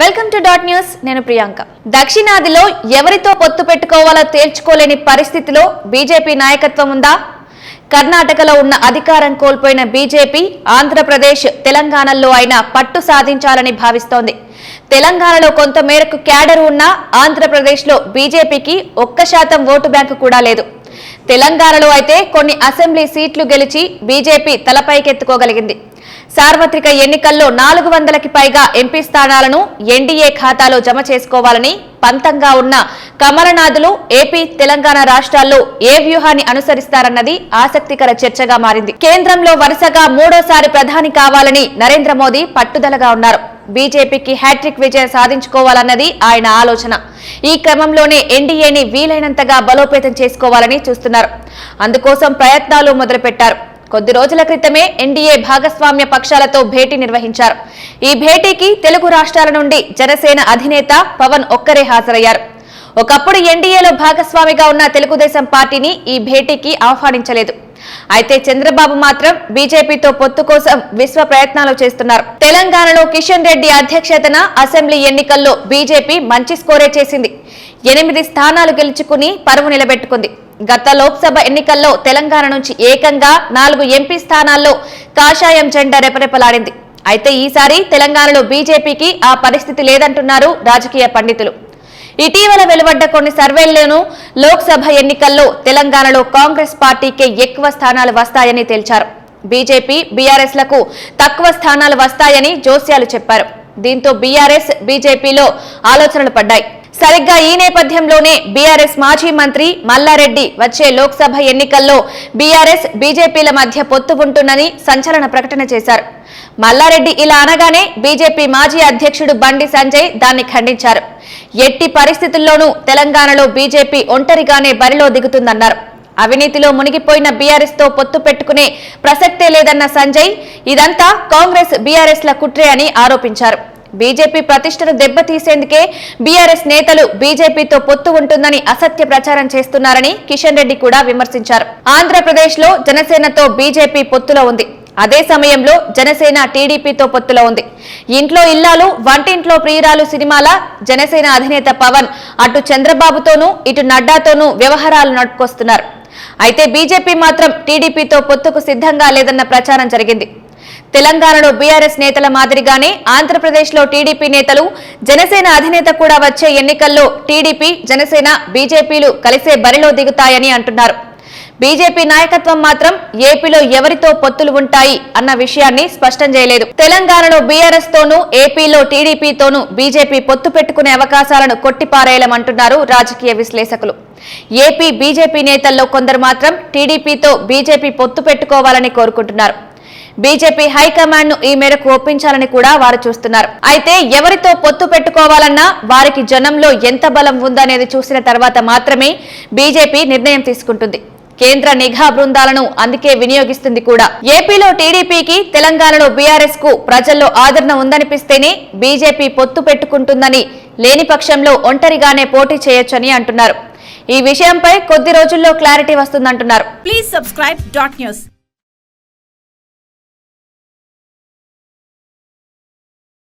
Welcome to dot news నేను ప్రియాంక. దక్షిణాదిలో ఎవరితో పొత్తు పెట్టుకోవాలో తేల్చుకోలేని పరిస్థితిలో బీజేపీ నాయకత్వం ఉందా? కర్ణాటకలో ఉన్న అధికారం కోల్పోయిన బీజేపీ ఆంధ్రప్రదేశ్ తెలంగాణలో అయినా పట్టు సాధించాలని భావిస్తోంది. తెలంగాణలో కొంత మేరకు క్యాడర్ ఉన్నా ఆంధ్రప్రదేశ్లో బీజేపీకి ఒక్క శాతం ఓటు బ్యాంకు కూడా లేదు. తెలంగాణలో అయితే కొన్ని అసెంబ్లీ సీట్లు గెలిచి బీజేపీ తలపైకెత్తుకోగలిగింది. సార్వత్రిక ఎన్నికల్లో నాలుగు వందలకి పైగా ఎంపీ స్థానాలను ఎన్డీఏ ఖాతాలో జమ చేసుకోవాలని పంతంగా ఉన్న కమలనాథులు ఏపీ తెలంగాణ రాష్ట్రాల్లో ఏ వ్యూహాన్ని అనుసరిస్తారన్నది ఆసక్తికర చర్చగా మారింది. కేంద్రంలో వరుసగా మూడోసారి ప్రధాని కావాలని నరేంద్ర మోదీ పట్టుదలగా ఉన్నారు. బీజేపీకి హ్యాట్రిక్ విజయం సాధించుకోవాలన్నది ఆయన ఆలోచన. ఈ క్రమంలోనే ఎన్డీఏని వీలైనంతగా బలోపేతం చేసుకోవాలని చూస్తున్నారు. అందుకోసం ప్రయత్నాలు మొదలుపెట్టారు. కొద్ది రోజుల క్రితమే ఎన్డీఏ భాగస్వామ్య పక్షాలతో భేటీ నిర్వహించారు. ఈ భేటీకి తెలుగు రాష్ట్రాల నుండి జనసేన అధినేత పవన్ ఒక్కరే హాజరయ్యారు. ఒకప్పుడు ఎన్డీఏలో భాగస్వామిగా ఉన్న తెలుగుదేశం పార్టీని ఈ భేటీకి ఆహ్వానించలేదు. అయితే చంద్రబాబు మాత్రం బీజేపీతో పొత్తు కోసం విశ్వ ప్రయత్నాలు చేస్తున్నారు. తెలంగాణలో కిషన్ రెడ్డి అధ్యక్షతన అసెంబ్లీ ఎన్నికల్లో బీజేపీ మంచి స్కోరే చేసింది. ఎనిమిది స్థానాలు గెలుచుకుని పరువు నిలబెట్టుకుంది. గత లోక్సభ ఎన్నికల్లో తెలంగాణ నుంచి ఏకంగా నాలుగు ఎంపీ స్థానాల్లో కాషాయం జెండా రెపరెపలాడింది. అయితే ఈసారి తెలంగాణలో బీజేపీకి ఆ పరిస్థితి లేదంటున్నారు రాజకీయ పండితులు. ఇటీవల వెలువడ్డ కొన్ని సర్వేల్లోనూ లోక్సభ ఎన్నికల్లో తెలంగాణలో కాంగ్రెస్ పార్టీకే ఎక్కువ స్థానాలు వస్తాయని తేల్చారు. బీజేపీ బీఆర్ఎస్లకు తక్కువ స్థానాలు వస్తాయని జోస్యాలు చెప్పారు. దీంతో బీఆర్ఎస్ బీజేపీలో ఆలోచనలు పడ్డాయి. సరిగ్గా ఈ నేపథ్యంలోనే బీఆర్ఎస్ మాజీ మంత్రి మల్లారెడ్డి వచ్చే లోక్సభ ఎన్నికల్లో బీఆర్ఎస్ బీజేపీల మధ్య పొత్తు ఉంటుందని సంచలన ప్రకటన చేశారు. మల్లారెడ్డి ఇలా అనగానే బీజేపీ మాజీ అధ్యక్షుడు బండి సంజయ్ దాన్ని ఖండించారు. ఎట్టి పరిస్థితుల్లోనూ తెలంగాణలో బీజేపీ ఒంటరిగానే బరిలో దిగుతుందన్నారు. అవినీతిలో మునిగిపోయిన బీఆర్ఎస్తో పొత్తు పెట్టుకునే ప్రసక్తే లేదన్న సంజయ్ ఇదంతా కాంగ్రెస్ బీఆర్ఎస్ల కుట్రే అని ఆరోపించారు. బీజేపీ ప్రతిష్టను దెబ్బతీసేందుకే బీఆర్ఎస్ నేతలు బీజేపీతో పొత్తు ఉంటుందని అసత్య ప్రచారం చేస్తున్నారని కిషన్ రెడ్డి కూడా విమర్శించారు. ఆంధ్రప్రదేశ్లో జనసేనతో బీజేపీ పొత్తులో ఉంది. అదే సమయంలో జనసేన టీడీపీతో పొత్తులో ఉంది. ఇంట్లో ఇల్లాలు వంటింట్లో ప్రియురాలు సినిమాల జనసేన అధినేత పవన్ అటు చంద్రబాబుతోనూ ఇటు నడ్డాతోనూ వ్యవహారాలు నడుపుకొస్తున్నారు. అయితే బీజేపీ మాత్రం టీడీపీతో పొత్తుకు సిద్ధంగా లేదన్న ప్రచారం జరిగింది. తెలంగాణలో బీఆర్ఎస్ నేతల మాదిరిగానే ఆంధ్రప్రదేశ్లో టీడీపీ నేతలు జనసేన అధినేత కూడా వచ్చే ఎన్నికల్లో టీడీపీ జనసేన బీజేపీలు కలిసే బరిలో దిగుతాయని అంటున్నారు. బీజేపీ నాయకత్వం మాత్రం ఏపీలో ఎవరితో పొత్తులు ఉంటాయి అన్న విషయాన్ని స్పష్టం చేయలేదు. తెలంగాణలో బీఆర్ఎస్ తోనూ ఏపీలో టీడీపీతోనూ బీజేపీ పొత్తు పెట్టుకునే అవకాశాలను కొట్టిపారేయలమంటున్నారు రాజకీయ విశ్లేషకులు. ఏపీ బీజేపీ నేతల్లో కొందరు మాత్రం టీడీపీతో బీజేపీ పొత్తు పెట్టుకోవాలని కోరుకుంటున్నారు. బీజేపీ హైకమాండ్ను ఈ మేరకు ఒప్పించాలని కూడా వారు చూస్తున్నారు. అయితే ఎవరితో పొత్తు పెట్టుకోవాలన్నా వారికి జనంలో ఎంత బలం ఉందనేది చూసిన తర్వాత మాత్రమే బీజేపీ నిర్ణయం తీసుకుంటుంది. కేంద్ర నిఘా బృందాలను అందుకే వినియోగిస్తుంది కూడా. ఏపీలో టీడీపీకి తెలంగాణలో బీఆర్ఎస్కు ప్రజల్లో ఆదరణ ఉందనిపిస్తేనే బీజేపీ పొత్తు పెట్టుకుంటుందని లేని పక్షంలో ఒంటరిగానే పోటీ చేయొచ్చని అంటున్నారు. ఈ విషయంపై కొద్ది రోజుల్లో clarity వస్తుందంటున్నారు. Please subscribe dot news